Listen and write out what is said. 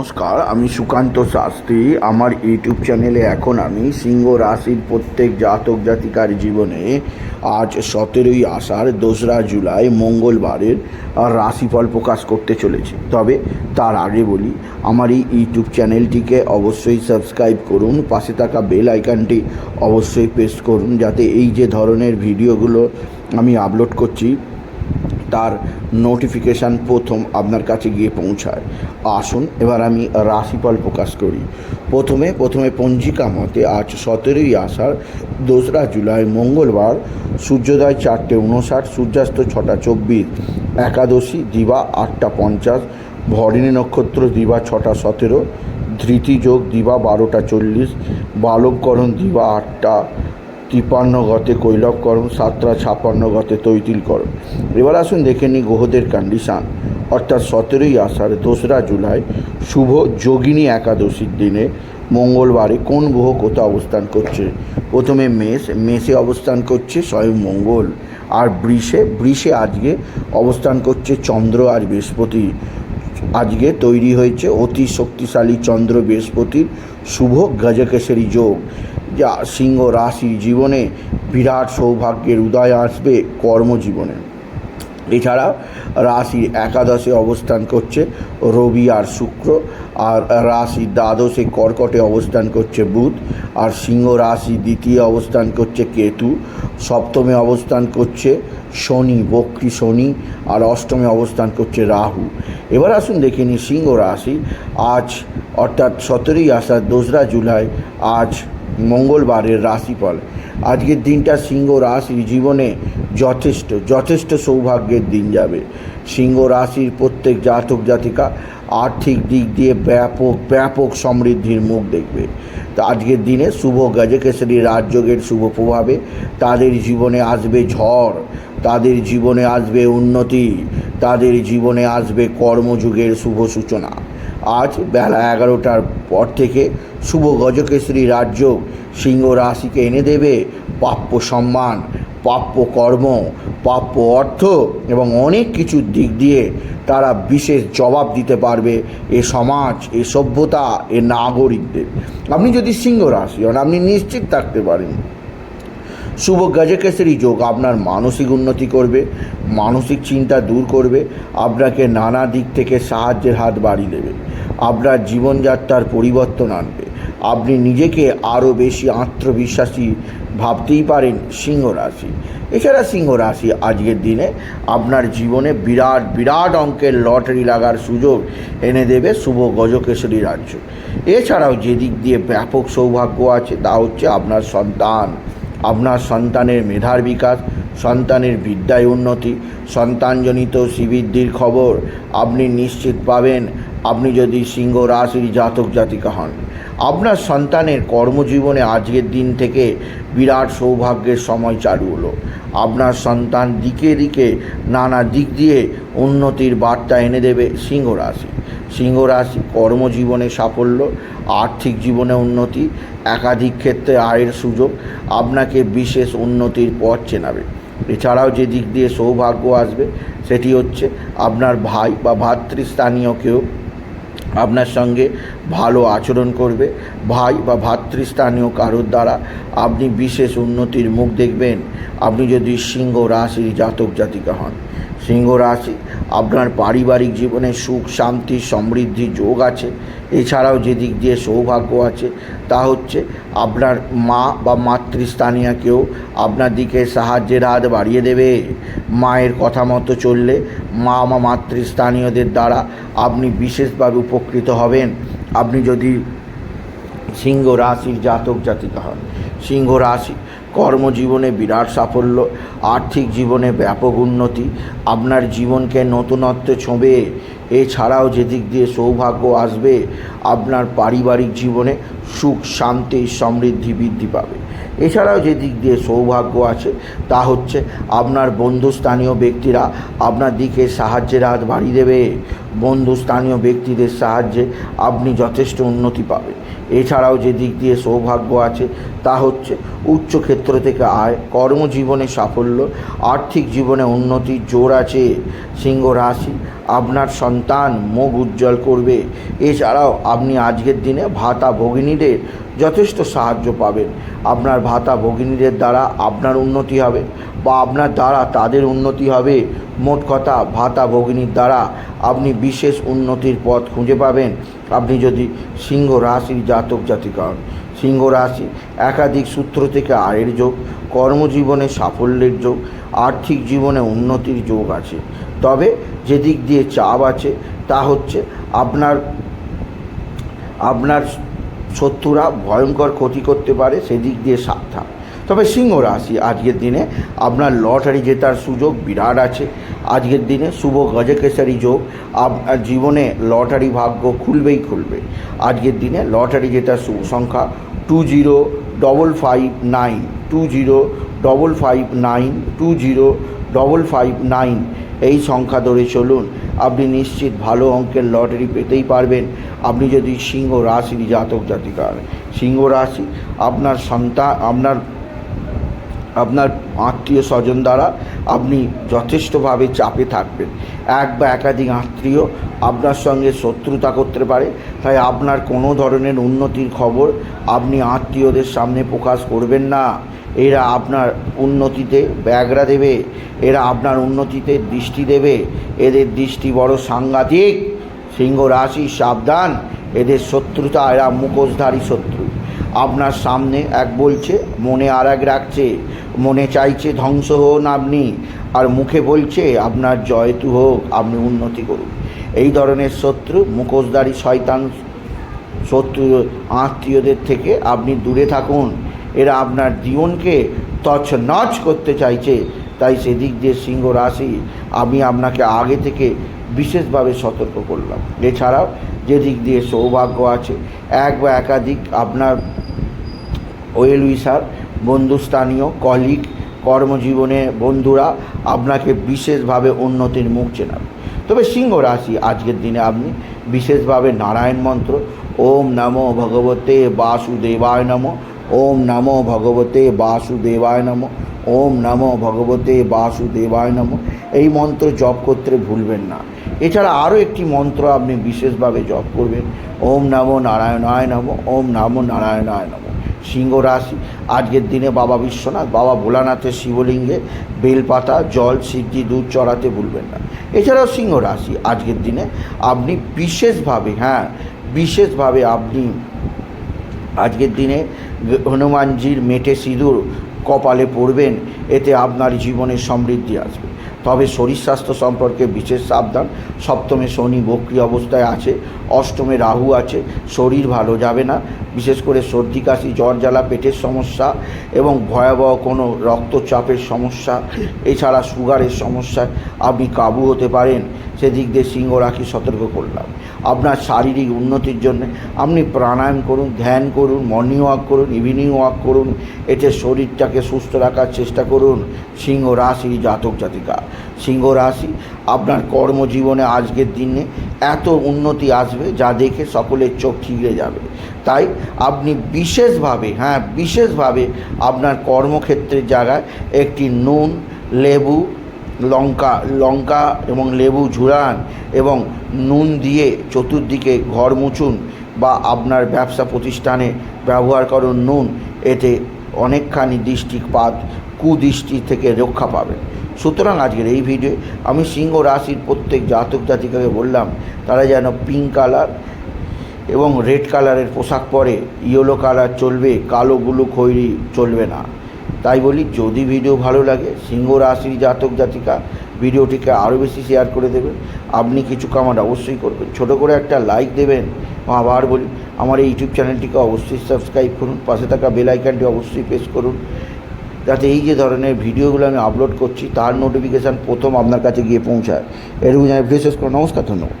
নমস্কার, আমি সুকান্ত শাস্ত্রী। আমার ইউটিউব চ্যানেলে এখন আমি সিংহ রাশির প্রত্যেক জাতক জাতিকার জীবনে আজ সতেরোই আষাঢ়, দোসরা জুলাই, মঙ্গলবারের রাশিফল প্রকাশ করতে চলেছি। তবে তার আগে বলি, আমার এই ইউটিউব চ্যানেলটিকে অবশ্যই সাবস্ক্রাইব করুন, পাশে থাকা বেল আইকনটি অবশ্যই প্রেস করুন, যাতে এই যে ধরনের ভিডিওগুলো আমি আপলোড করছি তার নোটিফিকেশান প্রথম আপনার কাছে গিয়ে পৌঁছায়। আসুন, এবার আমি রাশিফল প্রকাশ করি। প্রথমে প্রথমে পঞ্জিকা মতে আজ সতেরোই আষাঢ়, দোসরা জুলাই, মঙ্গলবার, সূর্যোদয় চারটে উনষাট সূর্যাস্ত ছটা চব্বিশ, একাদশী দিবা আটটা পঞ্চাশ, ভরিণী নক্ষত্র দিবা ছটা সতেরো, ধৃতি যোগ দিবা বারোটা চল্লিশ বালবকরণ দিবা আটটা তিপান্ন গতে কৈলবকরণ সাতটা ছাপান্ন গতে তৈতিলকরণ এবার আসুন দেখে নিই গ্রহদের কন্ডিশান অর্থাৎ সতেরোই আষাঢ়, দোসরা জুলাই, শুভ যোগিনী একাদশীর দিনে মঙ্গলবারে কোন গ্রহ কোথাও অবস্থান করছে? প্রথমে মেষ, মেষে অবস্থান করছে স্বয়ং মঙ্গল। আর বৃষে বৃষে আজকে অবস্থান করছে চন্দ্র আর বৃহস্পতি। আজকে তৈরি হয়েছে অতি শক্তিশালী চন্দ্র বৃহস্পতির শুভ গজকেশরী যোগ। যা সিংহ রাশি জীবনে বিরাট সৌভাগ্যের উদয় আসবে কর্মজীবনে। এছাড়া রাশির একাদশে অবস্থান করছে রবি আর শুক্র, আর রাশির দ্বাদশে কর্কটে অবস্থান করছে বুধ, আর সিংহ রাশি দ্বিতীয় অবস্থান করছে কেতু, সপ্তমে অবস্থান করছে শনি, বক্রী শনি, আর অষ্টমে অবস্থান করছে রাহু। এবার আসুন দেখে নিই সিংহ রাশি, আজ অর্থাৎ সতেরোই আষাঢ় দোসরা জুলাই, আজ মঙ্গলবারের রাশিফল। আজকের দিনটা সিংহ রাশির জীবনে যথেষ্ট যথেষ্ট সৌভাগ্যের দিন যাবে। সিংহ রাশির প্রত্যেক জাতক জাতিকা আর্থিক দিক দিয়ে ব্যাপক ব্যাপক সমৃদ্ধির মুখ দেখবে। তো আজকের দিনে শুভ গজকেশরী রাজযোগের শুভ প্রভাবে তাদের জীবনে আসবে ঝড়, তাদের জীবনে আসবে উন্নতি, তাদের জীবনে আসবে কর্মযুগের শুভ সূচনা। আজ বেলা এগারোটার পর থেকে শুভ গজকেশরী রাজ্য সিংহ রাশিকে এনে দেবে প্রাপ্য সম্মান, প্রাপ্য কর্ম, প্রাপ্য অর্থ এবং অনেক কিছু দিক দিয়ে তারা বিশেষ জবাব দিতে পারবে এ সমাজ, এ সভ্যতা, এ নাগরিকদের। আপনি যদি সিংহ রাশি হন, আপনি নিশ্চিত থাকতে পারেন। শুভ গজকেশরী যোগ আপনার মানসিক উন্নতি করবে, মানসিক চিন্তা দূর করবে, আপনাকে নানা দিক থেকে সাহায্যের হাত বাড়িয়ে দেবে। আপনার জীবনযাত্রার পরিবর্তন আনবে। আপনি নিজেকে আরও বেশি আত্মবিশ্বাসী ভাবতেই পারেন সিংহ রাশি। এছাড়া সিংহ রাশি আজকের দিনে আপনার জীবনে বিরাট বিরাট অঙ্কের লটারি লাগার সুযোগ এনে দেবে শুভ গজকেশরী রাজ্য। এছাড়াও যে দিক দিয়ে ব্যাপক সৌভাগ্য আছে তা হচ্ছে আপনার সন্তান। আপনার সন্তানের মেধার বিকাশ, সন্তানের বিদ্যায় উন্নতি, সন্তানজনিত শ্রীবৃদ্ধির খবর আপনি নিশ্চিত পাবেন। আপনি যদি সিংহ রাশির জাতক জাতিকা হন, আপনার সন্তানের কর্মজীবনে আজকের দিন থেকে বিরাট সৌভাগ্যের সময় চালু হলো। আপনার সন্তান দিকে দিকে নানা দিক দিয়ে উন্নতির বার্তা এনে দেবে সিংহ রাশি। সিংহ রাশি কর্মজীবনে সাফল্য, আর্থিক জীবনে উন্নতি, একাধিক ক্ষেত্রে আয়ের সুযোগ আপনাকে বিশেষ উন্নতির পথ চেনাবে। এছাড়াও যে দিক দিয়ে সৌভাগ্য আসবে, সেটি হচ্ছে আপনার ভাই বা ভাতৃস্থানীয় কেউ আপনার সঙ্গে ভালো আচরণ করবে। ভাই বা ভাতৃস্থানীয় কারোর দ্বারা আপনি বিশেষ উন্নতির মুখ দেখবেন। আপনি যদি সিংহ রাশির জাতক জাতিকা হন। সিংহ রাশি। আপনার পারিবারিক জীবনে সুখ, শান্তি, সমৃদ্ধি যোগ আছে। এছাড়াও যে দিক দিয়ে সৌভাগ্য আছে, তা হচ্ছে আপনার মা বা মাতৃস্থানীয় কেউ আপনার দিকে সাহায্যের হাত বাড়িয়ে দেবে। মায়ের কথা মতো চললে মা বা মাতৃস্থানীয়দের দ্বারা আপনি বিশেষভাবে উপকৃত হবেন। আপনি যদি সিংহ রাশির জাতক জাতিকা হন, সিংহ রাশি কর্মজীবনে বিরাট সাফল্য আর্থিক জীবনে ব্যাপক উন্নতি আপনার জীবনকে নতুনত্বে ছোঁবে। এছাড়াও যেদিক দিয়ে সৌভাগ্য আসবে, আপনার পারিবারিক জীবনে সুখ, শান্তি, সমৃদ্ধি বৃদ্ধি পাবে। এছাড়াও যে দিক দিয়ে সৌভাগ্য আছে, তা হচ্ছে আপনার বন্ধুস্থানীয় ব্যক্তিরা আপনার দিকে সাহায্যের হাত বাড়িয়ে দেবে। বন্ধু স্থানীয় ব্যক্তিদের সাহায্যে আপনি যথেষ্ট উন্নতি পাবেন। এছাড়াও যে দিক দিয়ে সৌভাগ্য আছে, তা হচ্ছে উচ্চ ক্ষেত্র থেকে আয়, কর্মজীবনে সাফল্য, আর্থিক জীবনে উন্নতির জোর আছে। সিংহ রাশি আপনার সন্তান মুখ উজ্জ্বল করবে। এছাড়াও আপনি আজকের দিনে ভাতা ভগিনীদের যথেষ্ট সাহায্য পাবেন। আপনার ভাতা ভগিনীদের দ্বারা আপনার উন্নতি হবে বা আপনার দ্বারা তাদের উন্নতি হবে। মোট কথা, ভাতা ভগিনীর দ্বারা আপনি বিশেষ উন্নতির পথ খুঁজে পাবেন। আপনি যদি সিংহ রাশির জাতক জাতিকা হন সিংহ রাশি, একাধিক সূত্র থেকে আয়ের যোগ, কর্মজীবনে সাফল্যের যোগ, আর্থিক জীবনে উন্নতির যোগ আছে। তবে যেদিক দিয়ে চাপ আছে, তা হচ্ছে আপনার আপনার শত্রুরা ভয়ঙ্কর ক্ষতি করতে পারে, সেদিক দিয়ে সাবধান তবে সিংহ রাশি, আজকের দিনে আপনার লটারি জেতার সুযোগ বিরাট আছে। আজকের দিনে শুভ গজকেশরী যোগ আপনার জীবনে লটারি ভাগ্য খুলবেই খুলবে। আজকের দিনে লটারি জেতার সংখ্যা two zero double five nine two zero double five nine two zero double five nine এই সংখ্যা ধরে চলুন। আপনি নিশ্চিত ভালো অঙ্কের লটারি পেতেই পারবেন। আপনি যদি সিংহ রাশির জাতক জাতিকার, সিংহ রাশি আপনার সন্তান, আপনার আত্মীয় স্বজন দ্বারা আপনি যথেষ্টভাবে চাপে থাকবেন। এক বা একাধিক আত্মীয় আপনার সঙ্গে শত্রুতা করতে পারে, তাই আপনার কোনো ধরনের উন্নতির খবর আপনি আত্মীয়দের সামনে প্রকাশ করবেন না। এরা আপনার উন্নতিতে ব্যাগরা দেবে, এরা আপনার উন্নতিতে দৃষ্টি দেবে। এদের দৃষ্টি বড় সাংঘাতিক সিংহ রাশি সাবধান, এদের শত্রুতা এরা মুখোশধারী শত্রু। আপনার সামনে এক বলছে, মনে আর এক রাখছে, মনে চাইছে ধ্বংস হন আপনি, আর মুখে বলছে, আপনার জয়তু হোক, আপনি উন্নতি করুন। এই ধরনের শত্রু, মুখোশধারী শয়তান শত্রু, আত্মীয়দের থেকে আপনি দূরে থাকুন। এরা আপনার জীবনকে তছনছ করতে চাইছে। তাই সেদিক দিয়ে সিংহ রাশি আমি আপনাকে আগে থেকে বিশেষভাবে সতর্ক করলাম। এছাড়াও যে দিক দিয়ে সৌভাগ্য আছে, এক বা একাধিক আপনার ওয়েল উইসার বন্ধুস্থানীয় কলিগ কর্মজীবনে বন্ধুরা আপনাকে বিশেষভাবে উন্নতির মুখ চেনাবে। তবে সিংহ রাশি, আজকের দিনে আপনি বিশেষভাবে নারায়ণ মন্ত্র, ওম নমো ভগবতে বাসুদেবায় নমো, ওম নমো ভগবতে বাসুদেবায় নমো ওম নমো ভগবতে বাসুদেবায় নমো। এই মন্ত্র জপ করতে ভুলবেন না। এছাড়া আরও একটি মন্ত্র আপনি বিশেষভাবে জপ করবেন। ওম নমো নারায়ণায় নমো, ওম নমো নারায়ণায় নমো। সিংহ রাশি, আজকের দিনে বাবা বিশ্বনাথ, বাবা ভোলানাথের শিবলিঙ্গে বেলপাতা, জল, সিদ্ধি, দুধ চড়াতে ভুলবেন না। এছাড়াও সিংহ রাশি, আজকের দিনে আপনি বিশেষভাবে হ্যাঁ বিশেষভাবে আপনি আজকের দিনে হনুমানজির মেটে সিঁদুর কপালে পড়বেন, এতে আপনার জীবনে সমৃদ্ধি আসবে। তবে শরীর স্বাস্থ্য সম্পর্কে বিশেষ সাবধান। সপ্তমে শনি বক্রি অবস্থায় আছে, অষ্টমে রাহু আছে, শরীর ভালো যাবে না। বিশেষ করে সর্দি, কাশি, জ্বর, জ্বালা, পেটের সমস্যা এবং ভয়াবহ কোনো রক্তচাপের সমস্যা, এছাড়া সুগারের সমস্যায় আপনি কাবু হতে পারেন। সেদিক দিয়ে সিংহ রাখি সতর্ক করলাম। আপনার শারীরিক উন্নতির জন্য। আপনি প্রাণায়াম করুন, ধ্যান করুন মর্নিং ওয়াক করুন ইভিনিং ওয়াক করুন, এতে শরীরটাকে সুস্থ রাখার চেষ্টা করুন। সিংহ রাশি জাতক জাতিকা। সিংহ রাশি, আপনার কর্মজীবনে আজকের দিনে এত উন্নতি আসবে যা দেখে সকলের চোখ ঠিকরে যাবে। তাই আপনি বিশেষভাবে হ্যাঁ বিশেষভাবে আপনার কর্মক্ষেত্রের জায়গায় একটি নুন, লেবু লঙ্কা লঙ্কা এবং লেবু ঝুরান এবং নুন দিয়ে চতুর্দিকে ঘর মুছুন বা আপনার ব্যবসা প্রতিষ্ঠানে ব্যবহার করুন নুন, এতে অনেকখানি দৃষ্টিপাত, কুদৃষ্টি থেকে রক্ষা পাবেন। সুতরাং আজকের এই ভিডিও আমি সিংহ রাশির প্রত্যেক জাতক জাতিকাকে বললাম, তারা যেন পিঙ্ক কালার এবং রেড কালারের পোশাক পরে ইয়েলো কালার চলবে, কালো গুলো খৈরি চলবে না। তাই বলি, যদি ভিডিও ভালো লাগে, সিংহ রাশির জাতক জাতিকা, ভিডিওটিকে আরও বেশি শেয়ার করে দেবেন। আপনি কিছু কামার অবশ্যই করবেন। ছোট করে একটা লাইক দেবেন। আবার বলি, আমার এই ইউটিউব চ্যানেলটিকে অবশ্যই সাবস্ক্রাইব করুন। পাশে থাকা বেল আইকনটি অবশ্যই প্রেস করুন। যাতে এই যে ধরনের ভিডিওগুলো আমি আপলোড করছি, তার নোটিফিকেশান প্রথম আপনার কাছে গিয়ে পৌঁছায়। এরকম আমি ভিডিও শেষ করো নমস্কার, ধন্যবাদ।